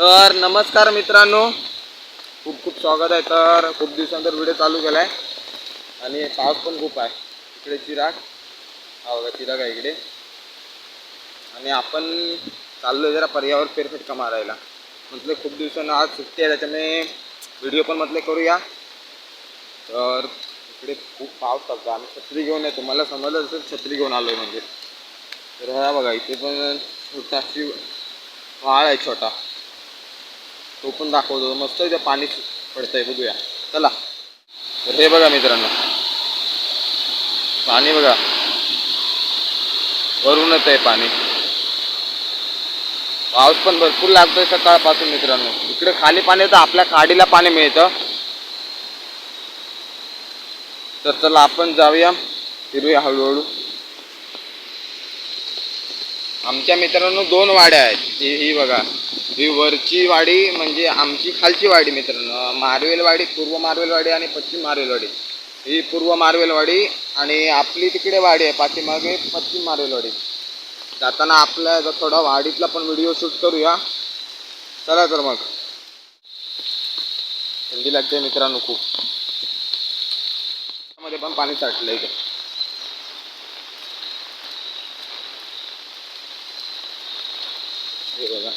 तर नमस्कार मित्रांनो. खूप खूप स्वागत आहे. तर खूप दिवसानंतर व्हिडिओ चालू केला आहे आणि पाऊस पण खूप आहे. इकडे चिराग. हा बघा चिराग आहे इकडे. आणि आपण चाललो जरा पर्यावर फेरफटका मारायला. म्हटलं खूप दिवसानं आज सुट्टी आहे त्याच्यामुळे व्हिडिओ पण म्हटलं करूया. तर इकडे खूप पाऊस चालतो आम्ही छत्री घेऊन येतो. मला समजलं असेल छत्री घेऊन आलो आहे म्हणजे. तर हा बघा इथे पण छोटाशी वाळ आहे छोटा. तो पण दाखवतो. मस्त इथे पाणी पडतंय बघूया. चला. तर हे बघा मित्रांनो. पाणी बघा. वरूनच आहे पाणी. पाऊस पण भरपूर लागतोय सकाळपासून मित्रांनो. इकडे खाली पाणी येतं आपल्या खाडीला पाणी मिळतं. तर चला आपण जाऊया. फिरूया हळूहळू. आमच्या मित्रांनो दोन वाड्या आहेत. ही ही बघा. ही वरची वाडी म्हणजे आमची खालची वाडी मित्रांनो. मारवेलवाडी पूर्व मारवेलवाडी आणि पश्चिम मारवेलवाडी ही पूर्व मारवेलवाडी आणि आपली तिकडे वाडी आहे. पाठीमागे पश्चिम मारवेलवाडी जाताना आपल्या थोडा वाडीतला पण व्हिडिओ शूट करूया. चला तर मग. थंडी लागते मित्रांनो खूप. मध्ये पण पाणी साठलं इथे. हे बघा.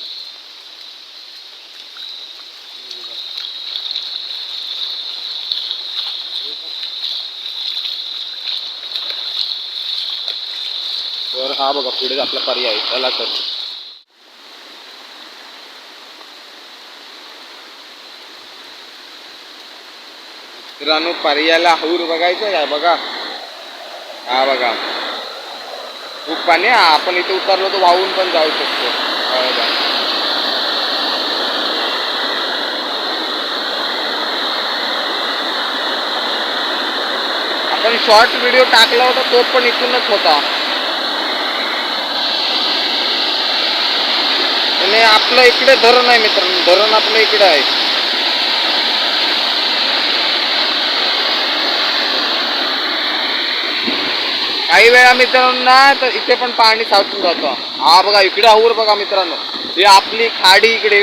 तर हा बघा पुढे आपला पर्याय. चला तर. मित्रांनो पर्यायाला हौर बघायचं काय बघा. हा बघा. खूप पाणी आपण इथे उतरलो तर वाहून पण जाऊ शकतो. आपण शॉर्ट व्हिडिओ टाकला होता तो पण इथूनच होता. आणि आपलं इकडे धरण आहे मित्रांनो धरण आपलं इकडे आहे. काही वेळा मित्रांना तर इथे पण पाणी साचून जातं. हा बघा इकडे आऊर बघा मित्रांनो. ही आपली खाडी इकडे.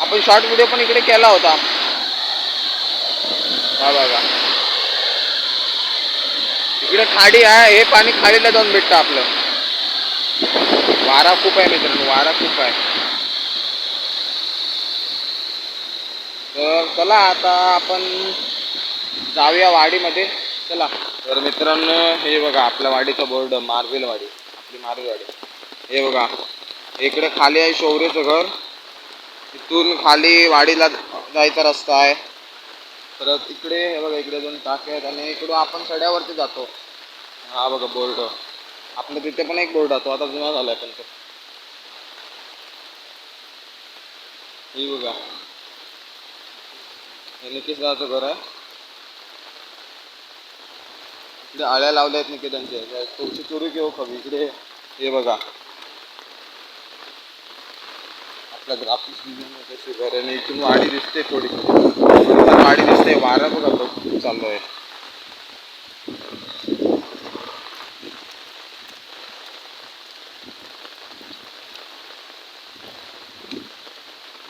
आपण शॉर्ट व्हिडिओ पण इकडे केला होता. हा बघा. इकडे खाडी आहे हे पाणी खाडीला जाऊन भेटतं आपलं. वारा खूप आहे मित्रांनो वारा खूप आहे. तर चला आता आपण जाऊया वाडीमध्ये. चला. तर मित्रांनो हे बघा आपल्या वाडीचा बोर्ड मार्वेल वाडी आपली मार्वेल वाडी. हे बघा. इकडे खाली आहे शौर्यचं घर. इथून खाली वाडीला जायचा रस्ता आहे. परत इकडे हे बघा इकडे दोन टाके आहेत आणि इकडून आपण सड्यावरती जातो. हा बघा बोर्ड. आपल्या तिथे पण एक बोर्ड राहतो. आता जुना झालाय पण तो. ही बघा. हे निकेश दादाचं घर आहे. इकडे आळ्या लावल्या आहेत निकेतांचे तुमची चोरी घेऊ हो खवी. इकडे हे बघा. आपल्या ग्राफिक्स कशी घर आणि इथून वाडी दिसते थोडी. थोडीफार वाडी दिसते वारा बघा तो चालू आहे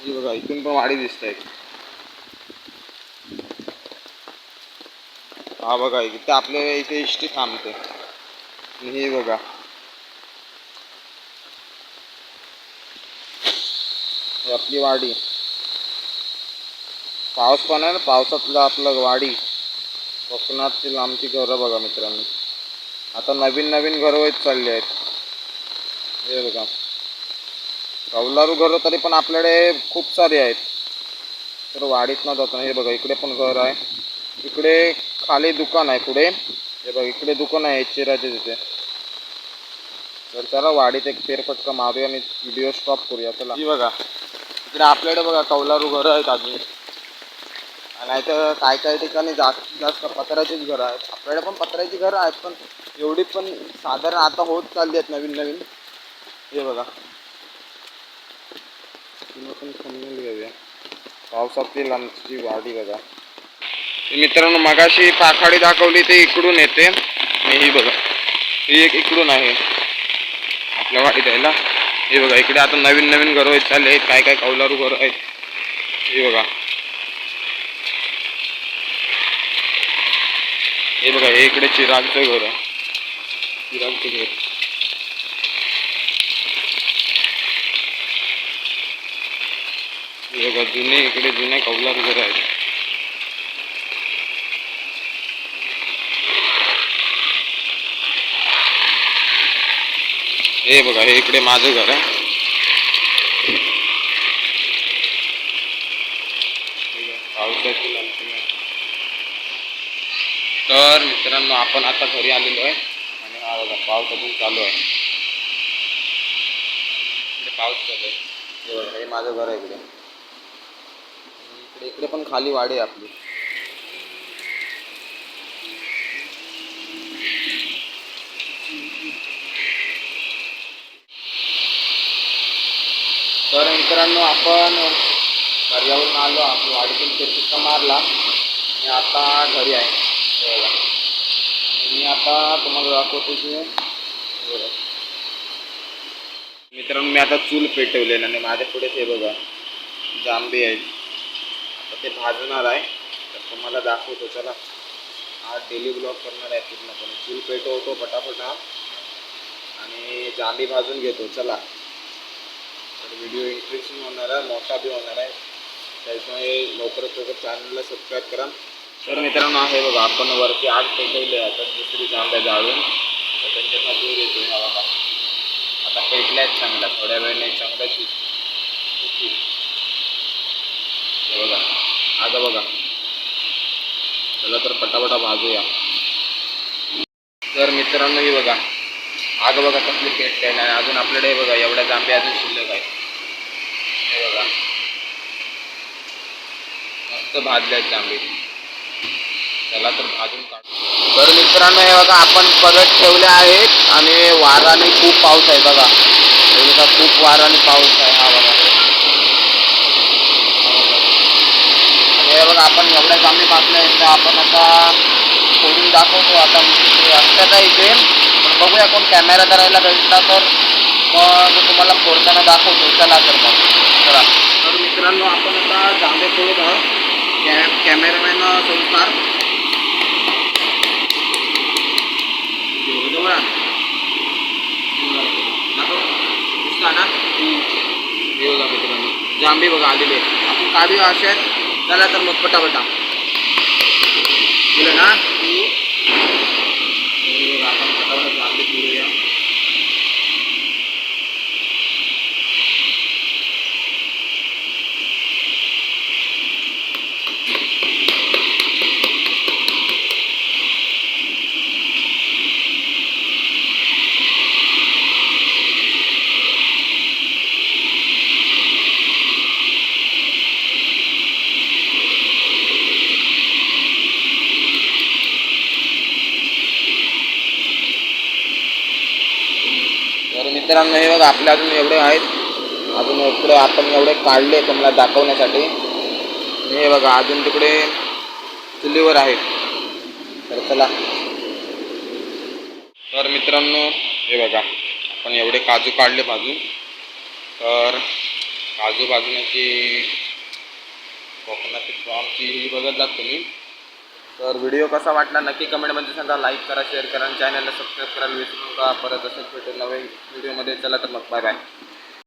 बघा इथून पण वाडी दिसत. आहे हा बघा इथे आपल्या इथे इष्टी थांबते. हे बघा. आपली वाडी. पाऊस पण आहे ना पावसातलं आपलं वाडी. कोकणातील आमची घरं बघा मित्रांनो. आता नवीन नवीन घरं होत चालली आहेत. हे बघा. कौलारू घरं तरी पण आपल्याकडे खूप सारे आहेत. तर वाडीत न जातं हे बघा इकडे पण घर आहे. इकडे खाली दुकान आहे पुढे. हे बघा इकडे दुकान आहे चिराचे तिथे. तर त्याला वाडीत एक फेरफटका मारूया आणि व्हिडिओ स्टॉप करूया. चला. बघा. इकडे आपल्याकडे बघा कौलारू घरं आहेत अजून. नाहीतर काय काय ठिकाणी जास्त जास्त पत्र्याचीच घरं आहेत. आपल्याकडे पण पत्र्याची घरं आहेत पण एवढी पण साधारण आता होत चालली आहेत नवीन नवीन. हे बघा. पण समजून घेऊया. पावसातील आमची वाढी बघा. मित्रांनो मगाशी पाखाडी दाखवली ते इकडून येते. आणि ही बघा. ही एक इकडून आहे. आपल्या वाडीत द्यायला हे बघा इकडे आता नवीन नवीन घरं आहेत चालले आहेत काय काय कौलारू घरं आहेत. हे बघा. हे बघा हे इकडे चिरागचं घर आहे. चिरागचं घर. हे बघा जुने इकडे जुने कौलारू घर आहेत. हे बघा हे इकडे माझं घर आहे. तर मित्रांनो आपण आता घरी आलेलो आहे. आणि हा बघा पाऊस अजून चालू आहे. इकडे पाऊस चालू आहे. हे बघा हे माझं घर आहे इकडे. इकडे इकडे पण खाली वाडी आहे आपली. तर मित्रांनो आपण पर्यावरण आलो. आपली वाडीतून फेरफटका मारला. आणि आता घरी आहे. आणि मी आता तुम्हाला दाखवतो की मित्रांनो मी आता चूल पेटवलेलं आणि माझ्या पुढे ते बघा जांबे आहेत. आता ते भाजणार आहे. तर तुम्हाला दाखवतो चला. हा डेली ब्लॉग करणार आहे पूर्णपणे. चूल पेटवतो पटापटा. हा आणि जांबी भाजून घेतो चला. म्हणजे व्हिडिओ इंटरेस्टिंग होणार आहे मोठा बी होणार आहे. त्याच्यामुळे लवकरात लवकर चॅनलला सबस्क्राईब करा. तर मित्रांनो हे बघा आपण वरती आग पेटवले आता दुसरी जांभ्या जाळून तर त्यांच्यात येतो हा बघा. आता पेटल्या आहेत चांगल्या. थोड्या वेळेने चांगल्या होतील बघा. आता बघा. चला तर पटापटा भाजूया तर मित्रांनो ही बघा. आग बघा कसली पेटलेली आहे. अजून आपल्याकडे बघा एवढ्या जांब्या अजून शिल्लक आहे हे बघा मस्त भाजले आहेत चला तर भाजून काढू. तर मित्रांनो हे बघा आपण परत ठेवले आहेत आणि वाराने खूप पाऊस आहे बघा. बघा खूप वारा आणि पाऊस आहे हा बघा. हा बघा. आपण एवढ्या जांभे भाजले आहेत तर आपण आता फोडून दाखवतो. आता असतात इथे. पण बघूया कोण कॅमेरा करायला भेटला तर. मग तुम्हाला फोडताना दाखवतो. चला तर मग. चला. तर मित्रांनो आपण आता जांभे फोडत आहोत. कॅमेरामॅन संस्कार जवळ. दिसला ना हे बघा मित्रांनो जांभे बघा आलेले. आपण काढूया असे चला तर मग पटापटा ना हे बघा, आपण पटापट जांभे फोडूया तर मित्रांनो हे बघा आपले अजून एवढे आहेत. अजून इकडे आपण एवढे काढले तुम्हाला दाखवण्यासाठी. हे बघा अजून तिकडे चुलीवर आहेत. तर चला. तर मित्रांनो हे बघा आपण एवढे काजू काढले भाजून तर काजू भाजण्याची कोकणातील प्रॉमची ही बघत जात तुम्ही. तर व्हिडिओ कसा वाटला नक्की कमेंटमध्ये सांगा. लाईक करा शेअर करा आणि चॅनलला सबस्क्राईब करायला विसरू नका. परत असंच भेटेल नवीन व्हिडिओमध्ये. चला तर मग बाय बाय